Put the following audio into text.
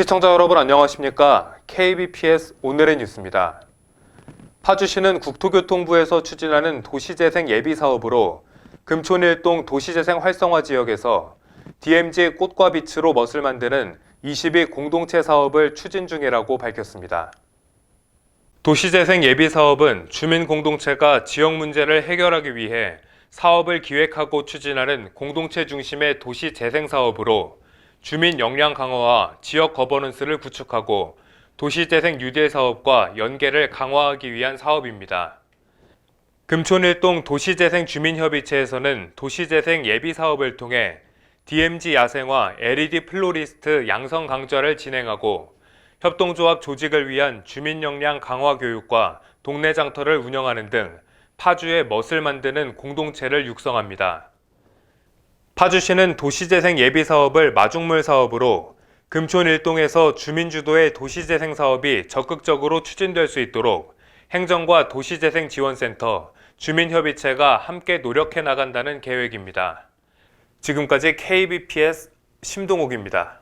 시청자 여러분 안녕하십니까? KBPS 오늘의 뉴스입니다. 파주시는 국토교통부에서 추진하는 도시재생 예비 사업으로 금촌 일동 도시재생 활성화 지역에서 DMZ 꽃과 빛으로 멋을 만드는 22 공동체 사업을 추진 중이라고 밝혔습니다. 도시재생 예비 사업은 주민 공동체가 지역 문제를 해결하기 위해 사업을 기획하고 추진하는 공동체 중심의 도시 재생 사업으로 주민 역량 강화와 지역 거버넌스를 구축하고 도시 재생 뉴딜 사업과 연계를 강화하기 위한 사업입니다. 금촌 일동 도시재생 주민협의체에서는 도시재생 예비 사업을 통해 DMZ 야생화 LED 플로리스트 양성 강좌를 진행하고 협동조합 조직을 위한 주민 역량 강화 교육과 동네 장터를 운영하는 등 파주의 멋을 만드는 공동체를 육성합니다. 파주시는 도시재생 예비 사업을 마중물 사업으로 금촌 일동에서 주민주도의 도시재생 사업이 적극적으로 추진될 수 있도록 행정과 도시재생 지원센터, 주민협의체가 함께 노력해 나간다는 계획입니다. 지금까지 KBPS 심동욱입니다.